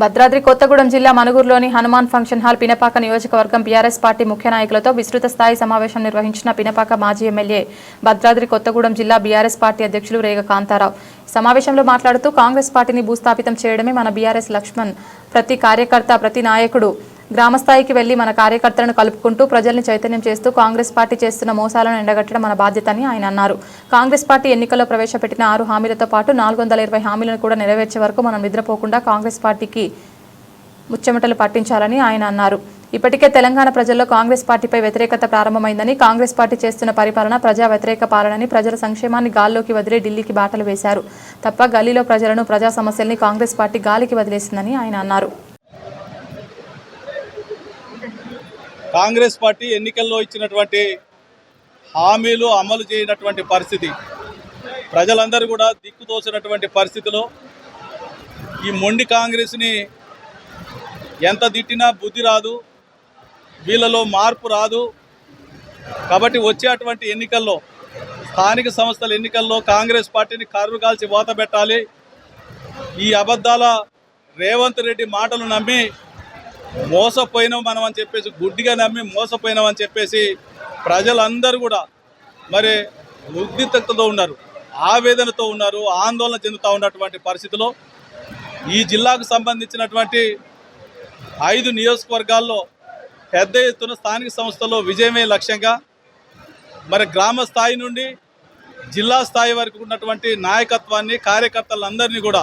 భద్రాద్రి కొత్తగూడెం జిల్లా మనుగురులోని Hanuman function hall Pinapaka నియోజకవర్గం బీఆర్ఎస్ పార్టీ ముఖ్య నాయకులతో విస్తృత స్థాయి సమావేశం నిర్వహించిన పినపాక మాజీ ఎమ్మెల్యే భద్రాద్రి కొత్తగూడెం జిల్లా బీఆర్ఎస్ పార్టీ అధ్యక్షులు రేగ కాంతారావు. సమావేశంలో మాట్లాడుతూ కాంగ్రెస్ పార్టీని భూస్థాపితం చేయడమే మన బీఆర్ఎస్ లక్ష్మణ్. ప్రతి కార్యకర్త ప్రతి నాయకుడు గ్రామస్థాయికి వెళ్ళి మన కార్యకర్తలను కలుపుకుంటూ ప్రజల్ని చైతన్యం చేస్తూ కాంగ్రెస్ పార్టీ చేస్తున్న మోసాలను ఎండగట్టడం మన బాధ్యత అని ఆయన అన్నారు. కాంగ్రెస్ పార్టీ ఎన్నికల్లో ప్రవేశపెట్టిన ఆరు హామీలతో పాటు నాలుగు వందల ఇరవై హామీలను కూడా నెరవేర్చే వరకు మనం నిద్రపోకుండా కాంగ్రెస్ పార్టీకి ముచ్చెమటలు పట్టించాలని ఆయన అన్నారు. ఇప్పటికే తెలంగాణ ప్రజల్లో కాంగ్రెస్ పార్టీపై వ్యతిరేకత ప్రారంభమైందని కాంగ్రెస్ పార్టీ చేస్తున్న పరిపాలన ప్రజా వ్యతిరేక పాలనని ప్రజల సంక్షేమాన్ని గాల్లోకి వదిలి ఢిల్లీకి బాటలు వేశారు. తప్ప గల్లీలో ప్రజలను ప్రజా సమస్యల్ని కాంగ్రెస్ పార్టీ గాలికి వదిలేసిందని ఆయన అన్నారు. కాంగ్రెస్ పార్టీ ఎన్నికల్లో ఇచ్చినటువంటి హామీలు అమలు చేయనటువంటి పరిస్థితి. ప్రజలందరూ కూడా దిక్కుతోసినటువంటి పరిస్థితిలో ఈ మొండి కాంగ్రెస్ని ఎంత తిట్టినా బుద్ధి రాదు వీళ్ళలో మార్పు రాదు. కాబట్టి వచ్చేటువంటి ఎన్నికల్లో స్థానిక సంస్థల ఎన్నికల్లో కాంగ్రెస్ పార్టీని కర్రు కాల్చి వాత పెట్టాలి. ఈ అబద్ధాల రేవంత్ రెడ్డి మాటలు నమ్మి మోసపోయినాం మనం అని చెప్పేసి గుడ్డిగా నమ్మి మోసపోయినాం అని చెప్పేసి ప్రజలందరూ కూడా మరి ఉద్రిక్తతతో ఉన్నారు ఆవేదనతో ఉన్నారు ఆందోళన చెందుతూ ఉన్నటువంటి పరిస్థితిలో ఈ జిల్లాకు సంబంధించినటువంటి ఐదు నియోజకవర్గాల్లో పెద్ద ఎత్తున స్థానిక సంస్థల్లో విజయమే లక్ష్యంగా మరి గ్రామ స్థాయి నుండి జిల్లా స్థాయి వరకు ఉన్నటువంటి నాయకత్వాన్ని కార్యకర్తలందరినీ కూడా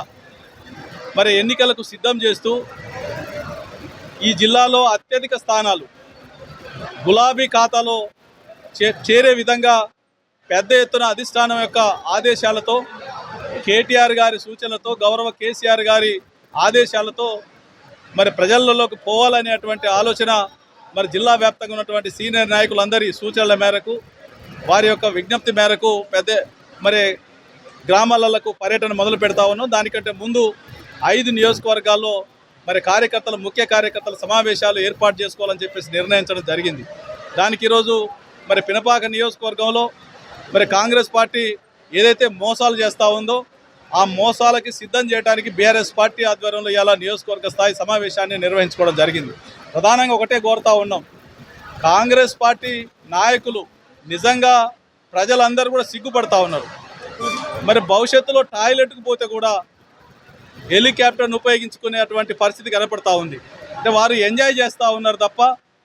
మరి ఎన్నికలకు సిద్ధం చేస్తూ ఈ జిల్లాలో అత్యధిక స్థానాలు గులాబీ ఖాతాలో చే చేరే విధంగా పెద్ద ఎత్తున అధిష్టానం యొక్క ఆదేశాలతో కేటీఆర్ గారి సూచనలతో గౌరవ కేసీఆర్ గారి ఆదేశాలతో మరి ప్రజలలోకి పోవాలనేటువంటి ఆలోచన మరి జిల్లా వ్యాప్తంగా ఉన్నటువంటి సీనియర్ నాయకులందరి సూచనల మేరకు వారి యొక్క విజ్ఞప్తి మేరకు పెద్ద మరి గ్రామాలకు పర్యటన మొదలు పెడతా ఉన్నాం. దానికంటే ముందు ఐదు నియోజకవర్గాల్లో మరి కార్యకర్తల ముఖ్య కార్యకర్తల సమావేశాలు ఏర్పాటు చేసుకోవాలని చెప్పేసి నిర్ణయించడం జరిగింది. దానికి ఈరోజు మరి పినపాక నియోజకవర్గంలో మరి కాంగ్రెస్ పార్టీ ఏదైతే మోసాలు చేస్తూ ఉందో ఆ మోసాలకి సిద్ధం చేయడానికి బీఆర్ఎస్ పార్టీ ఆధ్వర్యంలో ఇలా నియోజకవర్గ స్థాయి సమావేశాన్ని నిర్వహించుకోవడం జరిగింది. ప్రధానంగా ఒకటే కోరుతా ఉన్నాం. కాంగ్రెస్ పార్టీ నాయకులు నిజంగా ప్రజలందరూ కూడా సిగ్గుపడతా ఉన్నారు. మరి భవిష్యత్తులో టాయిలెట్కి పోతే కూడా హెలికాప్టర్ను ఉపయోగించుకునేటువంటి పరిస్థితి కనపడతా ఉంది. అంటే వారు ఎంజాయ్ చేస్తూ ఉన్నారు తప్ప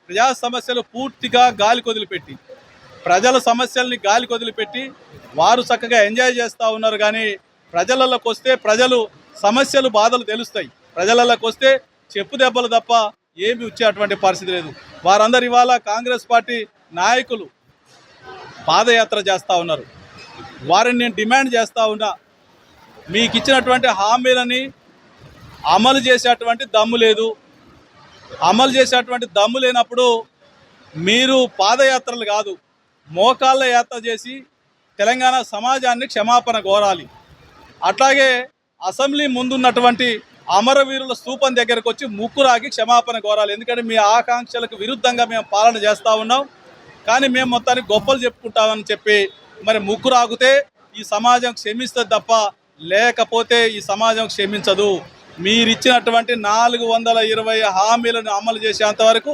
ప్రజా సమస్యలు పూర్తిగా గాలి కొదిలిపెట్టి ప్రజల సమస్యల్ని గాలి కొదిలిపెట్టి వారు చక్కగా ఎంజాయ్ చేస్తూ ఉన్నారు. కానీ ప్రజలలోకి వస్తే ప్రజలు సమస్యలు బాధలు తెలుస్తాయి. ప్రజలలోకి వస్తే చెప్పు దెబ్బలు తప్ప ఏమి వచ్చేటువంటి పరిస్థితి లేదు. వారందరు ఇవాళ కాంగ్రెస్ పార్టీ నాయకులు పాదయాత్ర చేస్తూ ఉన్నారు. వారిని నేను డిమాండ్ చేస్తూ ఉన్నా మీకు ఇచ్చినటువంటి హామీలని అమలు చేసేటువంటి దమ్ము లేదు. అమలు చేసేటువంటి దమ్ము లేనప్పుడు మీరు పాదయాత్రలు కాదు మోకాళ్ళ యాత్ర చేసి తెలంగాణ సమాజాన్ని క్షమాపణ కోరాలి. అట్లాగే అసెంబ్లీ ముందున్నటువంటి అమరవీరుల స్థూపం దగ్గరకు వచ్చి ముక్కురాగి క్షమాపణ కోరాలి. ఎందుకంటే మీ ఆకాంక్షలకు విరుద్ధంగా మేము పాలన చేస్తూ ఉన్నాం. కానీ మేము మొత్తానికి గొప్పలు చెప్పుకుంటామని చెప్పి మరి ముక్కు రాగితే ఈ సమాజం క్షమిస్తుంది తప్ప లేకపోతే ఈ సమాజం క్షమించదు. మీరిచ్చినటువంటి నాలుగు వందల ఇరవై హామీలను అమలు చేసేంత వరకు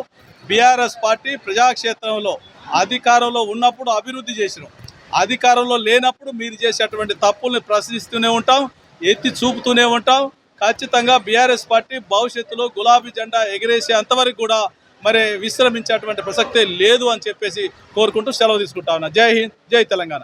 బీఆర్ఎస్ పార్టీ ప్రజాక్షేత్రంలో అధికారంలో ఉన్నప్పుడు అభివృద్ధి చేసినాం. అధికారంలో లేనప్పుడు మీరు చేసేటువంటి తప్పుల్ని ప్రశ్నిస్తూనే ఉంటాం ఎత్తి చూపుతూనే ఉంటాం. ఖచ్చితంగా బీఆర్ఎస్ పార్టీ భవిష్యత్తులో గులాబీ జెండా ఎగిరేసేంతవరకు కూడా మరి విశ్రమించేటువంటి ప్రసక్తే లేదు అని చెప్పేసి కోరుకుంటూ సెలవు తీసుకుంటా ఉన్నా. జై హింద్ జై తెలంగాణ.